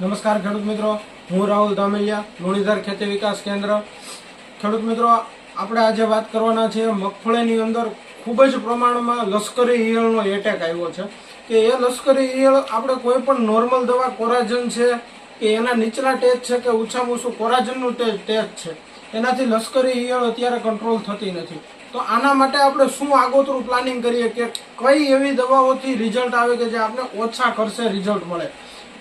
નમસ્કાર ખેડૂત મિત્રો. હું રાહુલ ધામેલિયા, લુણીધર ખેતી વિકાસ કેન્દ્ર. ખેડૂત મિત્રો, આપણે આજે વાત કરવાના છે મગફળીની અંદર ખૂબ જ પ્રમાણમાં લશ્કરી ઈયળનો એટેક આવ્યો છે. કે એ લશ્કરી ઈયળ આપણે કોઈ પણ નોર્મલ દવા કોરાજન છે કે એના નીચલા ટેજ છે કે ઓછામાં ઓછું કોરાજનનું ટેજ છે. એનાથી લશ્કરી ઈયળ અત્યારે કંટ્રોલ થતી નથી. તો આના માટે આપણે શું આગોતરું પ્લાનિંગ કરીએ કે કઈ એવી દવાઓથી રિઝલ્ટ આવે કે જે આપણે ઓછા ખર્ચે રિઝલ્ટ મળે?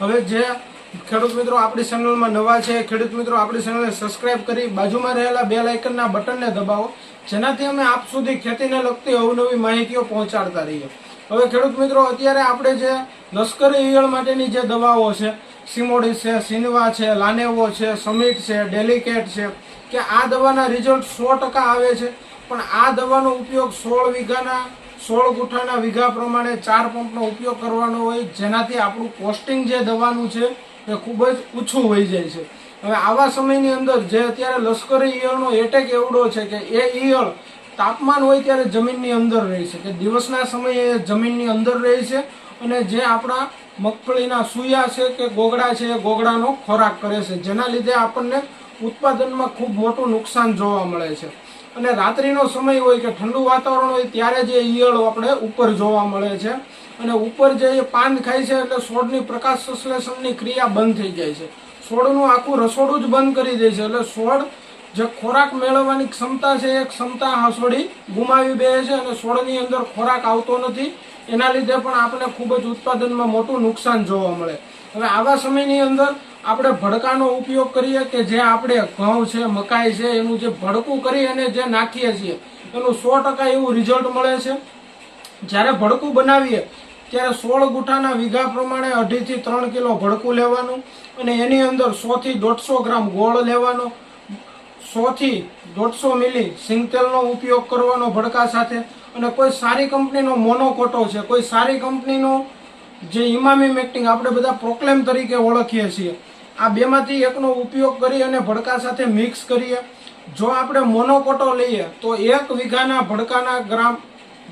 હવે જે ખેડૂત મિત્રો, આપણી ચેનલમાં નવા છે. ખેડૂત મિત્રો, આપણી ચેનલને સબસ્ક્રાઇબ કરી બાજુમાં રહેલા બે લાઇકનના બટનને દબાવો. જેનાથી અમે આપ સુધી ખેતીને લગતી અવનવી માહિતીઓ પહોંચાડતા રહીએ. હવે ખેડૂત મિત્રો, અત્યારે આપણે જે લશ્કરી ઈયળ માટેની જે દવાઓ છે, સિમોડી છે, સિનવા છે, લાનેવો છે, સમિટ છે, ડેલિકેટ છે, કે આ દવાના રિઝલ્ટ સો ટકા આવે છે. પણ આ દવાનો ઉપયોગ સોળ વીઘાના, સોળ ગુઠાના વીઘા પ્રમાણે ચાર પંપનો ઉપયોગ કરવાનો હોય, જેનાથી આપણું કોસ્ટિંગ જે દવાનું છે એ ખૂબ જ ઓછું હોઈ જાય છે. હવે આવા સમયની અંદર જે અત્યારે લશ્કરી ઈયળનો એટેક એવડો છે કે એ ઈયળ તાપમાન હોય ત્યારે જમીનની અંદર રહે છે, કે દિવસના સમયે એ જમીનની અંદર રહે છે અને જે આપણા મગફળીના સુયા છે કે ગોગડા છે એ ગોગડાનો ખોરાક કરે છે, જેના લીધે આપણને ઉત્પાદનમાં ખૂબ મોટું નુકસાન જોવા મળે છે. અને રાત્રિનો સમય હોય કે ઠંડુ વાતાવરણ હોય ત્યારે જે ઈયળો આપણે ઉપર જોવા મળે છે. અને ઉપર જે પાન ખાય છે એટલે છોડની પ્રકાશ સંશ્લેષણની ક્રિયા બંધ થઈ જાય છે. છોડનું આખું રસોડું જ બંધ કરી દે છે. એટલે છોડ જે ખોરાક મેળવવાની ક્ષમતા છે, એ ક્ષમતા હાંસોડી ગુમાવી દે છે અને છોડની અંદર ખોરાક આવતો નથી. એના લીધે પણ આપણે ખૂબ જ ઉત્પાદનમાં મોટું નુકસાન જોવા મળે. હવે આવા સમયની અંદર આપણે ભડકાનો ઉપયોગ કરીએ કે જે આપણે ઘઉં છે, મકાઈ છે, એનું જે ભડકું કરી અને જે નાખીએ છીએ, એનું સો ટકા એવું રિઝલ્ટ મળે છે. જ્યારે ભડકું બનાવીએ, ત્યારે સોળ ગુઠાના વીઘા પ્રમાણે અઢીથી ત્રણ કિલો ભડકું લેવાનું અને એની અંદર સોથી દોઢસો ગ્રામ ગોળ લેવાનો, સોથી દોઢસો મિલી સિંગતેલનો ઉપયોગ કરવાનો ભડકા સાથે. અને કોઈ સારી કંપનીનો મોનોકોટો છે, કોઈ સારી કંપનીનો જે ઇમામી મેક્ટિંગ આપણે બધા પ્રોક્લેમ તરીકે ઓળખીએ છીએ, આ બેમાંથી એકનો ઉપયોગ કરી અને ભડકા સાથે મિક્સ કરીએ. જો આપણે મોનોકોટો લઈએ, તો એક વીઘાના ભડકાના ગ્રામ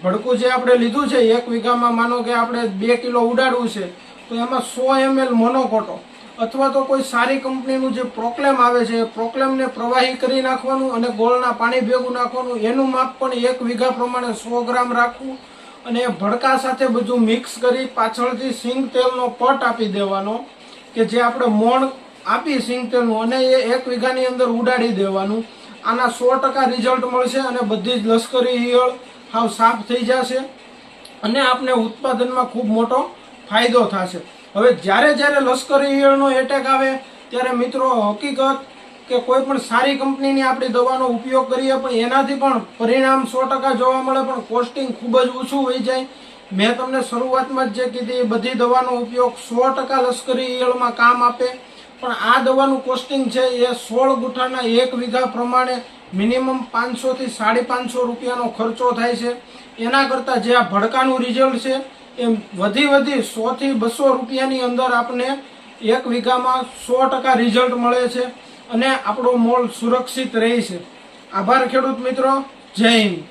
ભડકું જે આપણે લીધું છે, એક વીઘામાં માનો કે આપણે બે કિલો ઉડાડવું છે, તો એમાં સો એમએલ મોનોકોટો અથવા તો કોઈ સારી કંપનીનું જે પ્રોક્લેમ આવે છે, એ પ્રોક્લેમને પ્રવાહી કરી નાખવાનું અને ગોળના પાણી ભેગું નાખવાનું, એનું માપ પણ એક વીઘા પ્રમાણે સો ગ્રામ રાખવું અને એ ભડકા સાથે બધું મિક્સ કરી પાછળથી સિંગ તેલનો પટ આપી દેવાનો કે જે આપણે મોણ આપી સિંગ તેલનું અને એ એક વીઘાની અંદર ઉડાડી દેવાનું. આના સો ટકા રિઝલ્ટ મળશે અને બધી જ લશ્કરી ઈયળ હાવ સાફ થઈ જશે અને આપને ઉત્પાદનમાં ખૂબ મોટો ફાયદો થશે. હવે જ્યારે જ્યારે લશ્કરી ઈયળનો એટેક આવે, ત્યારે મિત્રો હકીકત કે કોઈ પણ સારી કંપનીની આપણી દવાનો ઉપયોગ કરીએ પણ એનાથી પણ પરિણામ સો ટકા જોવા મળે, પણ કોસ્ટિંગ ખૂબ જ ઓછું હોઈ જાય. મેં તમને શરૂઆતમાં જ જે કીધી, બધી દવાનો ઉપયોગ સો ટકા લશ્કરી ઈયળમાં કામ આપે. પણ આ દવાનું કોસ્ટિંગ છે એ સોળ ગુઠાના એક વીઘા પ્રમાણે મિનિમમ પાંચસોથી સાડી પાંચસો રૂપિયાનો ખર્ચો થાય છે. એના કરતાં જે આ ભડકાનું રિઝલ્ટ છે એ વધી વધી સોથી બસો રૂપિયાની અંદર આપણને એક વીઘામાં સો ટકા રિઝલ્ટ મળે છે અને આપણો મોલ સુરક્ષિત રહે છે. આભાર ખેડૂત મિત્રો. જય હિન્દ.